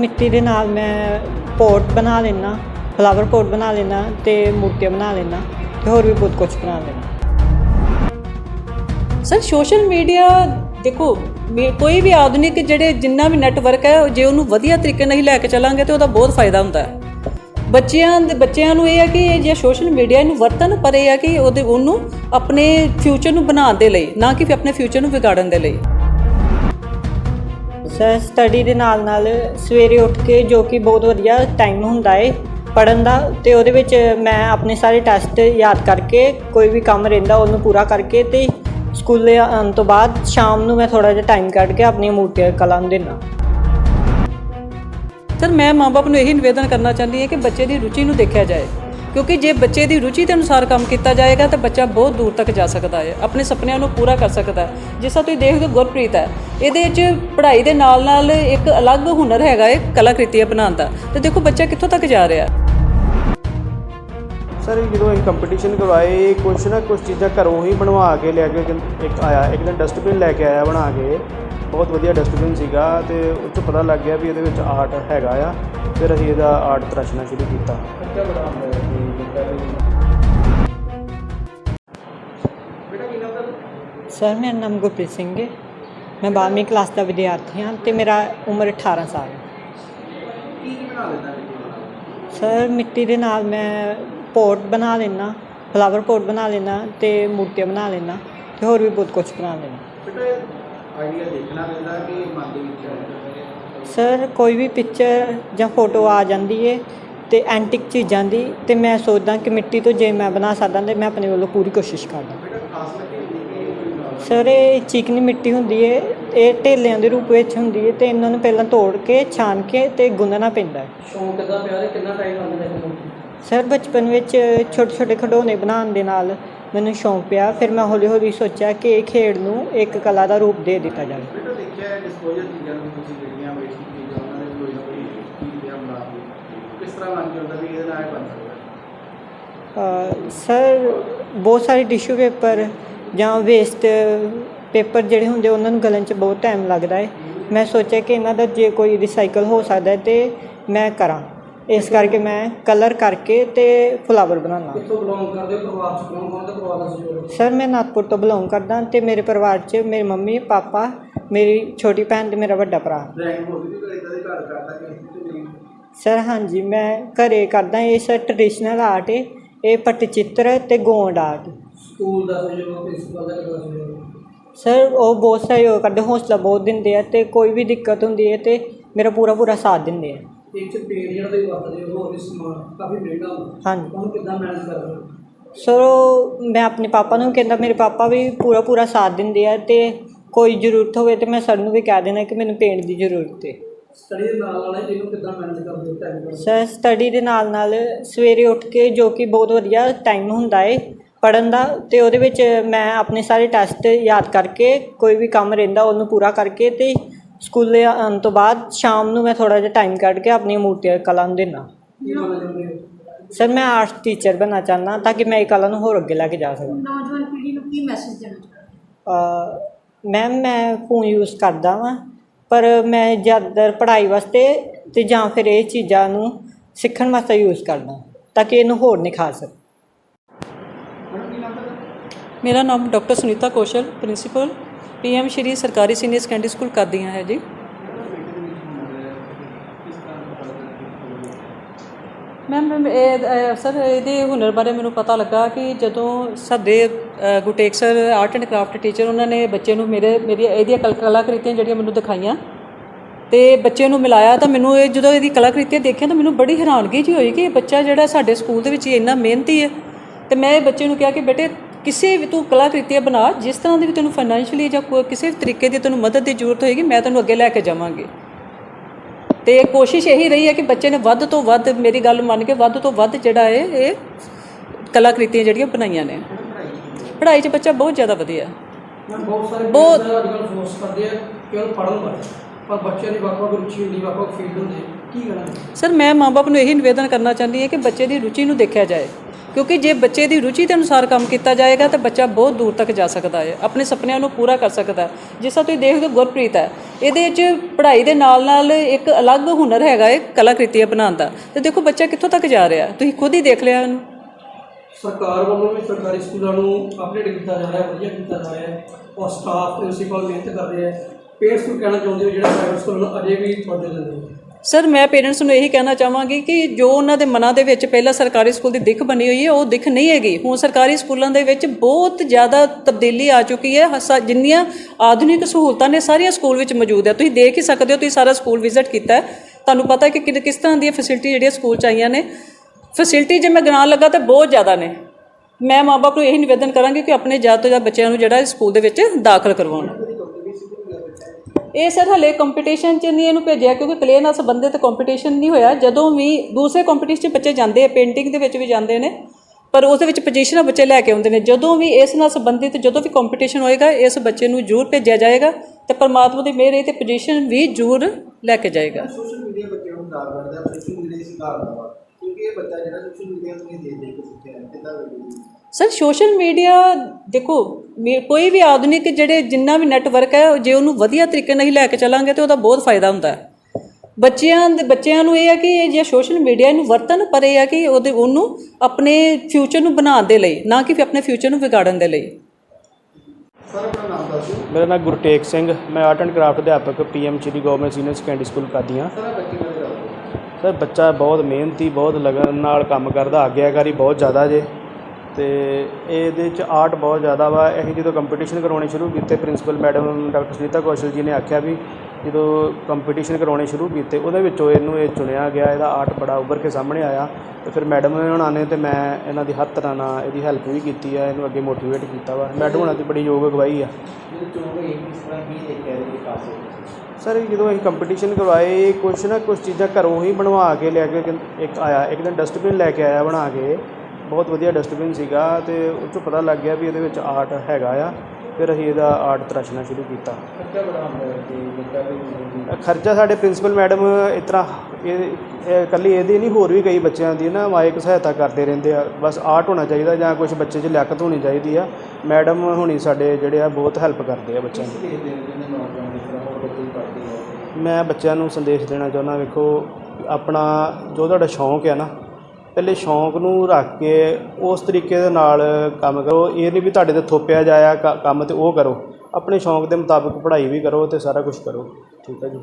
ਮਿੱਟੀ ਦੇ ਨਾਲ ਮੈਂ ਪੋਟ ਬਣਾ ਲੈਣਾ ਫਲਾਵਰ ਪੋਟ ਬਣਾ ਲੈਣਾ ਤੇ ਮੂਰਤੀਆਂ ਬਣਾ ਲੈਣਾ ਤੇ ਹੋਰ ਵੀ ਬਹੁਤ ਕੁਝ ਬਣਾ ਲੈਣਾ ਸਰ ਸੋਸ਼ਲ ਮੀਡੀਆ ਦੇਖੋ, ਮੇ- ਕੋਈ ਵੀ ਆਧੁਨਿਕ ਜਿਹੜੇ ਜਿੰਨਾ ਵੀ ਨੈਟਵਰਕ ਹੈ, ਜੇ ਉਹਨੂੰ ਵਧੀਆ ਤਰੀਕੇ ਨਾਲ ਹੀ ਲੈ ਕੇ ਚੱਲਾਂਗੇ ਤੇ ਉਹਦਾ ਬਹੁਤ ਫਾਇਦਾ ਹੁੰਦਾ ਹੈ। ਬੱਚਿਆਂ ਦੇ, ਬੱਚਿਆਂ ਨੂੰ ਇਹ ਹੈ ਕਿ ਇਹ ਜੇ ਸੋਸ਼ਲ ਮੀਡੀਆ ਨੂੰ ਵਰਤਨ ਪਰ ਇਹ ਹੈ ਕਿ ਉਹਦੇ, ਉਹਨੂੰ ਆਪਣੇ ਫਿਊਚਰ ਨੂੰ ਬਣਾਉਣ ਦੇ ਲਈ, ਨਾ ਕਿ ਆਪਣੇ ਫਿਊਚਰ ਨੂੰ ਵਿਗਾੜਨ ਦੇ ਲਈ। ਸਰ ਸਟੱਡੀ ਦੇ ਨਾਲ ਨਾਲ ਸਵੇਰੇ ਉੱਠ ਕੇ ਜੋ ਕਿ ਬਹੁਤ ਵਧੀਆ ਟਾਈਮ ਹੁੰਦਾ ਹੈ ਪੜਨ ਦਾ ਤੇ ਉਹਦੇ ਵਿੱਚ ਮੈਂ ਆਪਣੇ ਸਾਰੇ ਟੈਸਟ ਯਾਦ ਕਰਕੇ ਕੋਈ ਵੀ ਕੰਮ ਰਹਿੰਦਾ ਉਹਨੂੰ ਪੂਰਾ ਕਰਕੇ ਤੇ ਸਕੂਲੇ ਆਉਣ ਤੋਂ ਬਾਅਦ ਸ਼ਾਮ ਨੂੰ ਮੈਂ ਥੋੜਾ ਜਿਹਾ ਟਾਈਮ ਕੱਢ ਕੇ ਆਪਣੀ ਮੂਰਤੀਆਂ, ਕਲਾ ਨੂੰ ਦਿੰਦਾ ਸਰ ਮੈਂ ਮਾਪੇ ਨੂੰ ਇਹੀ ਨਿਵੇਦਨ ਕਰਨਾ ਚਾਹੁੰਦੀ ਹਾਂ ਕਿ ਬੱਚੇ ਦੀ ਰੁਚੀ ਨੂੰ ਦੇਖਿਆ ਜਾਏ। ਕਿਉਂਕਿ ਜੇ ਬੱਚੇ ਦੀ ਰੁਚੀ ਦੇ ਅਨੁਸਾਰ ਕੰਮ ਕੀਤਾ ਜਾਏਗਾ ਤਾਂ ਬੱਚਾ ਬਹੁਤ ਦੂਰ ਤੱਕ ਜਾ ਸਕਦਾ ਹੈ। ਆਪਣੇ ਸੁਪਨਿਆਂ ਨੂੰ ਪੂਰਾ ਕਰ ਸਕਦਾ ਹੈ। ਜਿਸ ਤਰ੍ਹਾਂ ਤੁਸੀਂ ਦੇਖਦੇ ਹੋ ਗੁਰਪ੍ਰੀਤ ਹੈ ਇਹਦੇ ਵਿੱਚ ਪੜ੍ਹਾਈ ਦੇ ਨਾਲ ਨਾਲ ਇੱਕ ਅਲੱਗ ਹੁਨਰ ਹੈਗਾ ਹੈ ਕਲਾਕ੍ਰਿਤੀਆਂ ਬਣਾਉਣ ਦਾ। ਤੇ ਦੇਖੋ ਬੱਚਾ ਕਿੱਥੋਂ ਤੱਕ ਜਾ ਰਿਹਾ ਹੈ। ਸਰ ਜਦੋਂ ਅਸੀਂ ਕੰਪੀਟੀਸ਼ਨ ਕਰਵਾਏ ਕੁਛ ਨਾ ਕੁਛ ਚੀਜ਼ਾਂ ਘਰੋਂ ਹੀ ਬਣਵਾ ਕੇ ਲਿਆ ਕੇ ਇੱਕ- ਇੱਕ ਆਇਆ ਇੱਕ ਦਿਨ ਡਸਟਬਿਨ ਲੈ ਕੇ ਆਇਆ ਬਣਾ ਕੇ। ਬਹੁਤ ਵਧੀਆ ਡਸਟਬਿਨ ਸੀਗਾ ਤੇ ਉਹ 'ਚੋਂ ਪਤਾ ਲੱਗ ਗਿਆ ਵੀ ਇਹਦੇ ਵਿੱਚ ਆਰਟ ਹੈਗਾ ਆ। ਫਿਰ ਅਸੀਂ ਇਹਦਾ ਆਰਟ ਤਰਾਸ਼ਣਾ ਸ਼ੁਰੂ ਕੀਤਾ। ਸਰ ਮੇਰਾ ਨਾਮ ਗੁਰਪ੍ਰੀਤ ਸਿੰਘ ਹੈ। ਮੈਂ 12ਵੀਂ ਕਲਾਸ ਦਾ ਵਿਦਿਆਰਥੀ ਹਾਂ ਤੇ ਮੇਰਾ ਉਮਰ 18 ਸਾਲ ਹੈ। ਸਰ ਮਿੱਟੀ ਦੇ ਨਾਲ ਮੈਂ ਪੋਟ ਬਣਾ ਲੈਣਾ ਫਲਾਵਰ ਪੋਟ ਬਣਾ ਲੈਣਾ ਤੇ ਮੂਰਤੀਆਂ ਬਣਾ ਲੈਣਾ ਤੇ ਹੋਰ ਵੀ ਬਹੁਤ ਕੁਝ ਬਣਾ ਲੈਣਾ ਆਈਡੀਆ ਦੇਖਣਾ ਪੈਂਦਾ ਕਿ ਮਨ ਦੇ ਵਿੱਚ ਸਰ ਕੋਈ ਵੀ ਪਿਕਚਰ ਜਾਂ ਫੋਟੋ ਆ ਜਾਂਦੀ ਹੈ ਤੇ ਐਂਟਿਕ ਚੀਜ਼ਾਂ ਦੀ ਤੇ ਮੈਂ ਸੋਚਦਾ ਕਿ ਮਿੱਟੀ ਤੋਂ ਜੇ ਮੈਂ ਬਣਾ ਸਕਦਾ ਤੇ ਮੈਂ ਆਪਣੇ ਵੱਲੋਂ ਪੂਰੀ ਕੋਸ਼ਿਸ਼ ਕਰਦਾ। ਸਰ ਇਹ ਚੀਕਨੀ ਮਿੱਟੀ ਹੁੰਦੀ ਹੈ ਇਹ ਢੇਲਿਆਂ ਦੇ ਰੂਪ ਵਿੱਚ ਹੁੰਦੀ ਹੈ ਤੇ ਇਹਨਾਂ ਨੂੰ ਪਹਿਲਾਂ ਤੋੜ ਕੇ ਛਾਨ ਕੇ ਤੇ ਗੁੰਨਣਾ ਪੈਂਦਾ ਹੈ ਸ਼ੌਂਕ ਕਿਦਾਂ ਪਿਆ ਤੇ ਕਿੰਨਾ ਟਾਈਮ ਲੱਗਦਾ ਸਰ ਬਚਪਨ ਵਿੱਚ ਛੋਟੇ ਛੋਟੇ ਖਿਡੌਣੇ ਬਣਾਉਣ ਦੇ ਨਾਲ ਮੈਨੂੰ ਸ਼ੌਂਕ ਪਿਆ। ਫਿਰ ਮੈਂ ਹੌਲੀ ਹੌਲੀ ਸੋਚਿਆ ਕਿ ਇਹ ਖੇਡ ਨੂੰ ਇੱਕ ਕਲਾ ਦਾ ਰੂਪ ਦੇ ਦਿੱਤਾ ਜਾਵੇ। ਬੇਟਾ ਦੇਖਿਆ ਡਿਸਪੋਜ਼ਲ ਚੀਜ਼ਾਂ ਨੂੰ ਤੁਸੀਂ ਜਿਹੜੀਆਂ ਵੇਸਟ ਚੀਜ਼ਾਂ ਉਹਨਾਂ ਦੇ ਕੋਈ ਨਾ ਕੋਈ ਚੀਜ਼ ਪਿਆ ਬਣਾ ਕੇ। ਕਿਸ ਤਰ੍ਹਾਂ ਮਨ ਕਰਦਾ ਵੀ ਇਹਦੇ ਨਾਲ ਇਹ ਬਣ ਸਕਦਾ? ਅ, ਸਰ ਬਹੁਤ ਸਾਰੇ ਟਿਸ਼ੂ ਪੇਪਰ ਜਾਂ ਵੇਸਟ ਪੇਪਰ ਜਿਹੜੇ ਹੁੰਦੇ ਉਹਨਾਂ ਨੂੰ ਗਲਣ 'ਚ ਬਹੁਤ ਟਾਈਮ ਲੱਗਦਾ ਹੈ ਮੈਂ ਸੋਚਿਆ ਕਿ ਇਹਨਾਂ ਦਾ ਜੇ ਕੋਈ ਰਿਸਾਈਕਲ ਹੋ ਸਕਦਾ ਤੇ ਮੈਂ ਕਰਾਂ। ਇਸ ਕਰਕੇ ਮੈਂ ਕਲਰ ਕਰਕੇ ਤੇ ਫਲਾਵਰ ਬਣਾਉਣਾ। ਕਿੱਥੋਂ ਬਿਲੋਂਗ ਕਰਦੇ ਹੋ? ਪਰਿਵਾਰ ਚ ਕੌਣ ਕੌਣ ਦਾ ਪਰਿਵਾਰ ਦਾ ਸਹਿਯੋਗ ਸਰ ਮੈਂ ਨਾਗਪੁਰ ਤੋਂ ਬਿਲੋਂਗ ਕਰਦਾ ਤੇ ਮੇਰੇ ਪਰਿਵਾਰ 'ਚ ਮੇਰੀ ਮੰਮੀ ਪਾਪਾ ਮੇਰੀ ਛੋਟੀ ਭੈਣ ਤੇ ਮੇਰਾ ਵੱਡਾ ਭਰਾ। ਤੇ ਤੇ ਸਰ ਹਾਂਜੀ ਮੈਂ ਘਰੇ ਕਰਦਾ ਇਹ ਸਰ ਟ੍ਰੈਡੀਸ਼ਨਲ ਆਰਟ ਹੈ ਇਹ ਪੱਟਚਿੱਤਰ ਤੇ ਗੋਂਡ ਆਰਟ ਸਕੂਲ ਦਾ ਸਹਿਯੋਗ ਪ੍ਰਿੰਸੀਪਲ ਦਾ ਕਿੰਨਾ ਸਹਿਯੋਗ ਸਰ ਉਹ ਬਹੁਤ ਸਹਿਯੋਗ ਕਰਦੇ ਹੌਸਲਾ ਬਹੁਤ ਦਿੰਦੇ ਆ ਤੇ ਕੋਈ ਵੀ ਦਿੱਕਤ ਹੁੰਦੀ ਹੈ ਤੇ ਮੇਰਾ ਪੂਰਾ ਪੂਰਾ ਸਾਥ ਦਿੰਦੇ ਆ। ਇੱਕ ਚ ਪੇੜ ਜਿਹੜਾ ਤੁਸੀਂ ਵਰਤਦੇ ਹੋ ਹੋਰ ਵੀ ਸਮਾਨ ਕਾਫੀ ਮਹਿੰਗਾ ਹੁੰਦਾ ਹਾਂਜੀ। ਉਹਨੂੰ ਕਿੱਦਾਂ ਮੈਨੇਜ ਕਰਦੇ ਹੋ? ਸਰ ਉਹ ਮੈਂ ਆਪਣੇ ਪਾਪਾ ਨੂੰ ਕਹਿੰਦਾ ਮੇਰੇ ਪਾਪਾ ਵੀ ਪੂਰਾ ਪੂਰਾ ਸਾਥ ਦਿੰਦੇ ਆ ਤੇ ਕੋਈ ਜ਼ਰੂਰਤ ਹੋਵੇ ਤੇ ਮੈਂ ਸਰ ਨੂੰ ਵੀ ਕਹਿ ਦੇਣਾ ਕਿ ਮੈਨੂੰ ਪੇਂਟ ਦੀ ਜ਼ਰੂਰਤ ਹੈ। ਸਟੱਡੀ ਦੇ ਨਾਲ ਨਾਲ ਇਹਨੂੰ ਕਿੱਦਾਂ ਮੈਨੇਜ ਕਰਦੇ ਹੋ ਟਾਈਮ ਸਰ ਸਟੱਡੀ ਦੇ ਨਾਲ ਨਾਲ ਸਵੇਰੇ ਉੱਠ ਕੇ ਜੋ ਕਿ ਬਹੁਤ ਵਧੀਆ ਟਾਈਮ ਹੁੰਦਾ ਹੈ ਪੜਨ ਦਾ ਤੇ ਉਹਦੇ ਵਿੱਚ ਮੈਂ ਆਪਣੇ ਸਾਰੇ ਟੈਸਟ ਯਾਦ ਕਰਕੇ ਕੋਈ ਵੀ ਕੰਮ ਰਹਿੰਦਾ ਉਹਨੂੰ ਪੂਰਾ ਕਰਕੇ ਤੇ ਸਕੂਲੇ ਆਉਣ ਤੋਂ ਬਾਅਦ ਸ਼ਾਮ ਨੂੰ ਮੈਂ ਥੋੜਾ ਜਿਹਾ ਟਾਈਮ ਕੱਢ ਕੇ ਆਪਣੀ ਮੂਰਤੀਆਂ ਕਲਾ ਨੂੰ ਹੋ? ਸਰ ਮੈਂ ਆਰਟ ਟੀਚਰ ਬਣਨਾ ਚਾਹੁੰਦਾ ਤਾਂ ਕਿ ਮੈਂ ਇਹ ਕਲਾ ਨੂੰ ਹੋਰ ਅੱਗੇ ਲੈ ਕੇ ਜਾ ਸਕਾਂ। ਨੌਜਵਾਨ ਪੀੜ੍ਹੀ ਨੂੰ ਕੀ ਮੈਸੇਜ ਦੇਣਾ ਮੈਮ ਮੈਂ ਫੋਨ ਯੂਜ਼ ਕਰਦਾ ਵਾਂ ਪਰ ਮੈਂ ਜ਼ਿਆਦਾਤਰ ਪੜ੍ਹਾਈ ਵਾਸਤੇ ਤੇ ਜਾਂ ਫਿਰ ਇਹ ਚੀਜ਼ਾਂ ਨੂੰ ਸਿੱਖਣ ਵਾਸਤੇ ਯੂਜ਼ ਕਰਦਾ ਤਾਂ ਕਿ ਇਹਨੂੰ ਹੋਰ ਨਿਖਾਰ ਸਕਾਂ। ਮੇਰਾ ਨਾਮ doctor Sunita Kaushal, principal, PM Shri ਸਰਕਾਰੀ ਸੀਨੀਅਰ ਸੈਕੰਡਰੀ ਸਕੂਲ ਕਰਦੀਆਂ ਹੈ ਜੀ। ਮੈਮ ਇਹ ਸਰ, ਇਹਦੇ ਹੁਨਰ ਬਾਰੇ ਮੈਨੂੰ ਪਤਾ ਲੱਗਾ ਕਿ ਜਦੋਂ ਸਾਡੇ Gurtek sir art and craft teacher, ਉਹਨਾਂ ਨੇ ਬੱਚੇ ਨੂੰ ਮੇਰੇ ਮੇਰੀ ਇਹਦੀਆਂ ਕਲ- ਕਲਾਕ੍ਰਿਤੀਆਂ ਜਿਹੜੀਆਂ ਮੈਨੂੰ ਦਿਖਾਈਆਂ ਤੇ ਬੱਚੇ ਨੂੰ ਮਿਲਾਇਆ ਤਾਂ ਮੈਨੂੰ ਇਹ ਜਦੋਂ ਇਹਦੀ ਕਲਾਕ੍ਰਿਤੀਆਂ ਦੇਖੀਆਂ ਤਾਂ ਮੈਨੂੰ ਬੜੀ ਹੈਰਾਨਗੀ ਜੀ ਹੋਈ ਕਿ ਇਹ ਬੱਚਾ ਜਿਹੜਾ ਸਾਡੇ ਸਕੂਲ ਦੇ ਵਿੱਚ ਇੰਨਾ ਮਿਹਨਤੀ ਹੈ ਤੇ ਮੈਂ ਇਹ ਬੱਚੇ ਨੂੰ ਕਿਹਾ ਕਿ ਬੇਟੇ ਕਿਸੇ ਵੀ ਤੂੰ ਕਲਾਕ੍ਰਿਤੀਆਂ ਬਣਾ ਜਿਸ ਤਰ੍ਹਾਂ ਦੀ ਵੀ ਤੈਨੂੰ ਫਾਈਨੈਂਸ਼ੀਅਲੀ ਜਾਂ ਕਿਸੇ ਵੀ ਤਰੀਕੇ ਦੀ ਤੈਨੂੰ ਮਦਦ ਦੀ ਜ਼ਰੂਰਤ ਹੋਏਗੀ ਮੈਂ ਤੈਨੂੰ ਅੱਗੇ ਲੈ ਕੇ ਜਾਵਾਂਗੀ। ਤੇ ਕੋਸ਼ਿਸ਼ ਇਹੀ ਰਹੀ ਹੈ ਕਿ ਬੱਚੇ ਨੇ ਵੱਧ ਤੋਂ ਵੱਧ ਮੇਰੀ ਗੱਲ ਮੰਨ ਕੇ ਵੱਧ ਤੋਂ ਵੱਧ ਜਿਹੜਾ ਹੈ ਇਹ ਕਲਾਕ੍ਰਿਤੀਆਂ ਜਿਹੜੀਆਂ ਬਣਾਈਆਂ ਨੇ। ਪੜ੍ਹਾਈ 'ਚ ਬੱਚਾ ਬਹੁਤ ਜ਼ਿਆਦਾ ਵਧੀਆ। ਬਹੁਤ ਸਾਰੇ ਬਹੁਤ- ਬਹੁਤ ਅੱਜ ਕੱਲ੍ਹ ਫੋਰਸ ਕਰਦੇ ਆ ਕਿ ਉਹ ਪੜ੍ਹਨ ਵਾਲੇ ਪਰ ਬੱਚਿਆਂ ਦੀ ਵੱਖ ਵੱਖ ਰੁਚੀ ਹੁੰਦੀ ਵੱਖ ਵੱਖ ਫੀਲਡ ਹੁੰਦੇ ਕੀ ਕਹਿਣਾ? ਸਰ ਮੈਂ ਮਾਪੇ ਨੂੰ ਇਹੀ ਨਿਵੇਦਨ ਕਰਨਾ ਚਾਹੁੰਦੀ ਹਾਂ ਕਿ ਬੱਚੇ ਦੀ ਰੁਚੀ ਨੂੰ ਦੇਖਿਆ ਜਾਏ। ਕਿਉਂਕਿ ਜੇ ਬੱਚੇ ਦੀ ਰੁਚੀ ਦੇ ਅਨੁਸਾਰ ਕੰਮ ਕੀਤਾ ਜਾਏਗਾ ਤਾਂ ਬੱਚਾ ਬਹੁਤ ਦੂਰ ਤੱਕ ਜਾ ਸਕਦਾ ਹੈ, ਆਪਣੇ ਸੁਪਨਿਆਂ ਨੂੰ ਪੂਰਾ ਕਰ ਸਕਦਾ ਹੈ। ਜਿਸ ਤਰ੍ਹਾਂ ਤੁਸੀਂ ਦੇਖਦੇ ਹੋ ਗੁਰਪ੍ਰੀਤ ਹੈ, ਇਹਦੇ ਵਿੱਚ ਪੜ੍ਹਾਈ ਦੇ ਨਾਲ ਨਾਲ ਇੱਕ ਅਲੱਗ ਹੁਨਰ ਹੈਗਾ ਹੈ ਕਲਾਕ੍ਰਿਤੀਆਂ ਬਣਾਉਣ ਦਾ। ਤੇ ਦੇਖੋ ਬੱਚਾ ਕਿੱਥੋਂ ਤੱਕ ਜਾ ਰਿਹਾ ਤੁਸੀਂ ਖੁਦ ਹੀ ਦੇਖ ਲਿਆ ਇਹਨੂੰ। ਸਰਕਾਰ ਵੱਲੋਂ ਵੀ ਸਰਕਾਰੀ ਸਕੂਲਾਂ ਨੂੰ ਅਪਡੇਟ ਕੀਤਾ ਜਾ ਰਿਹਾ ਹੈ ਵਧੀਆ ਕੀਤਾ ਜਾ ਰਿਹਾ ਹੈ ਔਰ ਸਟਾਫ ਪ੍ਰਿੰਸੀਪਲ ਮਿਹਨਤ ਕਰ ਰਹੇ ਹੈ। ਪੇਰੈਂਟਸ ਨੂੰ ਕਹਿਣਾ ਚਾਹੁੰਦੇ ਹੋ ਜਿਹੜਾ ਪ੍ਰਾਈਵੇਟ ਸਕੂਲ ਅਜੇ ਵੀ ਤੁਹਾਡੇ ਦਿੰਦੇ ਨੇ। ਸਰ ਮੈਂ ਪੇਰੈਂਟਸ ਨੂੰ ਇਹੀ ਕਹਿਣਾ ਚਾਹਾਂਗੀ ਕਿ ਜੋ ਉਹਨਾਂ ਦੇ ਮਨਾਂ ਦੇ ਵਿੱਚ ਪਹਿਲਾਂ ਸਰਕਾਰੀ ਸਕੂਲ ਦੀ ਦਿੱਖ ਬਣੀ ਹੋਈ ਹੈ, ਉਹ ਦਿੱਖ ਨਹੀਂ ਹੈਗੀ। ਹੁਣ ਸਰਕਾਰੀ ਸਕੂਲਾਂ ਦੇ ਵਿੱਚ ਬਹੁਤ ਜ਼ਿਆਦਾ ਤਬਦੀਲੀ ਆ ਚੁੱਕੀ ਹੈ। ਹਸਾ- ਜਿੰਨੀਆਂ ਆਧੁਨਿਕ ਸਹੂਲਤਾਂ ਨੇ ਸਾਰੀਆਂ ਸਕੂਲ ਵਿੱਚ ਮੌਜੂਦ ਹੈ। ਤੁਸੀਂ ਦੇਖ ਹੀ ਸਕਦੇ ਹੋ, ਤੁਸੀਂ ਸਾਰਾ ਸਕੂਲ ਵਿਜ਼ਿਟ ਕੀਤਾ ਤੁਹਾਨੂੰ ਪਤਾ ਹੈ ਕਿ ਕਿ- ਕਿਸ ਤਰ੍ਹਾਂ ਦੀਆਂ ਫੈਸਿਲਿਟੀ ਜਿਹੜੀਆਂ ਸਕੂਲ 'ਚ ਆਈਆਂ ਨੇ। ਫੈਸਿਲਿਟੀ ਜੇ ਮੈਂ ਗਿਣਾਉਣ ਲੱਗਾ ਤਾਂ ਬਹੁਤ ਜ਼ਿਆਦਾ ਨੇ। ਮੈਂ ਮਾਂ ਬਾਪ ਨੂੰ ਇਹ ਨਿਵੇਦਨ ਕਰਾਂਗੀ ਕਿ ਆਪਣੇ ਜ਼ਿਆਦਾ ਤੋਂ ਜ਼ਿਆਦਾ ਬੱਚਿਆਂ ਨੂੰ ਜਿਹੜਾ ਸਕੂਲ ਦੇ ਵਿੱਚ ਦਾਖਲ ਕਰਵਾਉਣ। ਇਹ ਸਰ ਹਲੇ ਕੰਪੀਟੀਸ਼ਨ 'ਚ ਨਹੀਂ ਇਹਨੂੰ ਭੇਜਿਆ, ਕਿਉਂਕਿ ਕਲੇ ਨਾਲ ਸੰਬੰਧਿਤ ਕੰਪੀਟੀਸ਼ਨ ਨਹੀਂ ਹੋਇਆ। ਜਦੋਂ ਵੀ ਦੂਸਰੇ ਕੰਪੀਟੀਸ਼ਨ 'ਚ ਬੱਚੇ ਜਾਂਦੇ ਆ ਪੇਂਟਿੰਗ ਦੇ ਵਿੱਚ ਵੀ ਜਾਂਦੇ ਨੇ, ਪਰ ਉਸ ਦੇ ਵਿੱਚ ਪੋਜੀਸ਼ਨਾਂ ਬੱਚੇ ਲੈ ਕੇ ਆਉਂਦੇ ਨੇ। ਜਦੋਂ ਵੀ ਇਸ ਨਾਲ ਸੰਬੰਧਿਤ ਜਦੋਂ ਵੀ ਕੰਪੀਟੀਸ਼ਨ ਹੋਏਗਾ, ਇਸ ਬੱਚੇ ਨੂੰ ਜ਼ਰੂਰ ਭੇਜਿਆ ਜਾਏਗਾ ਤੇ ਪਰਮਾਤਮਾ ਦੀ ਮਿਹਰ ਹੈ ਤੇ ਪੋਜੀਸ਼ਨ ਵੀ ਜ਼ਰੂਰ ਲੈ ਕੇ ਜਾਏਗਾ। ਸੋਸ਼ਲ ਮੀਡੀਆ ਬੱਚਿਆਂ ਨੂੰ ਦਾਰ ਕਰਦਾ ਸੋਸ਼ਲ ਮੀਡੀਆ ਦੀ ਸਿਕਾਰ ਬੱਚਾ ਜਿਹੜਾ ਸੋਸ਼ਲ ਮੀਡੀਆ ਤੋਂ ਹੀ ਦੇਖ ਦੇਖ ਕੇ ਸਿੱਖਿਆ ਹੈ ਕਿੱਦਾਂ ਵੇਖਦੇ ਸਰ ਸੋਸ਼ਲ ਮੀਡੀਆ ਦੇਖੋ ਮੇ- ਕੋਈ ਵੀ ਆਧੁਨਿਕ ਜਿਹੜੇ ਜਿੰਨਾ ਵੀ ਨੈਟਵਰਕ ਹੈ ਜੇ ਉਹਨੂੰ ਵਧੀਆ ਤਰੀਕੇ ਨਾਲ ਹੀ ਲੈ ਕੇ ਚੱਲਾਂਗੇ ਤੇ ਉਹਦਾ ਬਹੁਤ ਫਾਇਦਾ ਹੁੰਦਾ ਹੈ। ਬੱਚਿਆਂ ਦੇ ਬੱਚਿਆਂ ਨੂੰ ਇਹ ਹੈ ਕਿ ਇਹ ਜੇ ਸੋਸ਼ਲ ਮੀਡੀਆ ਨੂੰ ਵਰਤਨ ਪਰ ਇਹ ਹੈ ਕਿ ਉਹਦੇ ਉਹਨੂੰ ਆਪਣੇ ਫਿਊਚਰ ਨੂੰ ਬਣਾਉਣ ਦੇ ਲਈ ਨਾ ਕਿ ਆਪਣੇ ਫਿਊਚਰ ਨੂੰ ਵਿਗਾੜਨ ਦੇ ਲਈ। ਸਰ ਆਪਣਾ ਨਾਮ ਦੱਸੋ। ਮੇਰਾ ਨਾਮ ਗੁਰਟੇਕ ਸਿੰਘ ਮੈਂ ਆਰਟ ਐਂਡ ਕਰਾਫਟ ਅਧਿਆਪਕ PM Shri government senior secondary school Qadian sir ਆਹ ਬੱਚੇ ਸਰ ਬੱਚਾ ਬਹੁਤ ਮਿਹਨਤੀ, ਬਹੁਤ ਲਗਨ ਨਾਲ ਕੰਮ ਕਰਦਾ, ਆਗਿਆਕਾਰੀ ਬਹੁਤ ਜ਼ਿਆਦਾ ਜੇ। ਅਤੇ ਇਹਦੇ ਚ ਆਰਟ ਬਹੁਤ ਜ਼ਿਆਦਾ ਵਾ। ਅਸੀਂ ਜਦੋਂ ਕੰਪੀਟੀਸ਼ਨ ਕਰਵਾਉਣੇ ਸ਼ੁਰੂ ਕੀਤੇ principal madam doctor Sunita Kaushal ji ਨੇ ਆਖਿਆ ਵੀ ਜਦੋਂ ਕੰਪੀਟੀਸ਼ਨ ਕਰਾਉਣੇ ਸ਼ੁਰੂ ਕੀਤੇ ਉਹਦੇ ਵਿੱਚੋਂ ਇਹਨੂੰ ਇਹ ਚੁਣਿਆ ਗਿਆ ਇਹਦਾ ਆਰਟ ਬੜਾ ਉੱਭਰ ਕੇ ਸਾਹਮਣੇ ਆਇਆ ਤੇ ਫਿਰ ਮੈਡਮ ਹੋਣਾ ਨੇ ਤੇ ਮੈਂ ਇਹਨਾਂ ਦੀ ਹਰ ਤਰ੍ਹਾਂ ਨਾਲ ਇਹਦੀ ਹੈਲਪ ਵੀ ਕੀਤੀ ਆ ਇਹਨੂੰ ਅੱਗੇ ਮੋਟੀਵੇਟ ਕੀਤਾ ਵਾ। ਮੈਡਮ ਹੋਣਾ ਦੀ ਬੜੀ ਯੋਗ ਅਗਵਾਈ ਆ। ਸਰ ਜਦੋਂ ਅਸੀਂ ਕੰਪੀਟੀਸ਼ਨ ਕਰਵਾਏ ਕੁਛ ਨਾ ਕੁਛ ਚੀਜ਼ਾਂ ਘਰੋਂ ਹੀ ਬਣਵਾ ਕੇ ਲਿਆ ਕੇ ਇੱਕ ਆਇਆ ਇੱਕ ਦਿਨ ਡਸਟਬਿਨ ਲੈ ਕੇ ਆਇਆ ਬਣਾ ਕੇ। ਬਹੁਤ ਵਧੀਆ ਡਸਟਬਿਨ ਸੀਗਾ ਤੇ ਉਹ 'ਚੋਂ ਪਤਾ ਲੱਗ ਗਿਆ ਵੀ ਇਹਦੇ ਵਿੱਚ ਆਰਟ ਹੈਗਾ ਆ। ਫਿਰ ਅਸੀਂ ਇਹਦਾ ਆਰਟ ਤਰਾਸ਼ਣਾ ਸ਼ੁਰੂ ਕੀਤਾ। ਖਰਚਾ ਬੜਾ ਹੁੰਦਾ ਹੈ ਕਿ ਬੱਚਾ ਵੀ ਅ, ਖਰਚਾ ਸਾਡੇ ਪ੍ਰਿੰਸੀਪਲ ਮੈਡਮ ਇਸ ਤਰ੍ਹਾਂ ਇਹ ਇਕੱਲੀ ਇਹਦੀ ਨਹੀਂ ਹੋਰ ਵੀ ਕਈ ਬੱਚਿਆਂ ਦੀ ਨਾ ਮਾਇਕ ਸਹਾਇਤਾ ਕਰਦੇ ਰਹਿੰਦੇ ਆ। ਬਸ ਆਰਟ ਹੋਣਾ ਚਾਹੀਦਾ ਜਾਂ ਕੁਝ ਬੱਚੇ 'ਚ ਲਿਆਕਤ ਹੋਣੀ ਚਾਹੀਦੀ ਆ। ਮੈਡਮ ਹੋਣੀ ਸਾਡੇ ਜਿਹੜੇ ਆ ਬਹੁਤ ਹੈਲਪ ਕਰਦੇ ਆ ਬੱਚਿਆਂ ਦੀ ਮੈਂ ਬੱਚਿਆਂ ਨੂੰ ਸੰਦੇਸ਼ ਦੇਣਾ ਚਾਹੁੰਦਾ ਵੇਖੋ ਆਪਣਾ ਜੋ ਤੁਹਾਡਾ ਸ਼ੌਂਕ ਹੈ ਨਾ ਪਹਿਲੇ ਸ਼ੌਂਕ ਨੂੰ ਰੱਖ ਕੇ ਉਸ ਤਰੀਕੇ ਦੇ ਨਾਲ ਕੰਮ ਕਰੋ। ਇਹ ਨਹੀਂ ਵੀ ਤੁਹਾਡੇ ਤੇ ਥੋਪਿਆ ਜਾਇਆ ਕ- ਕੰਮ ਤੇ ਉਹ ਕਰੋ। ਆਪਣੇ ਸ਼ੌਂਕ ਦੇ ਮੁਤਾਬਕ ਪੜ੍ਹਾਈ ਵੀ ਕਰੋ ਤੇ ਸਾਰਾ ਕੁਝ ਕਰੋ। ਠੀਕ ਹੈ ਜੀ।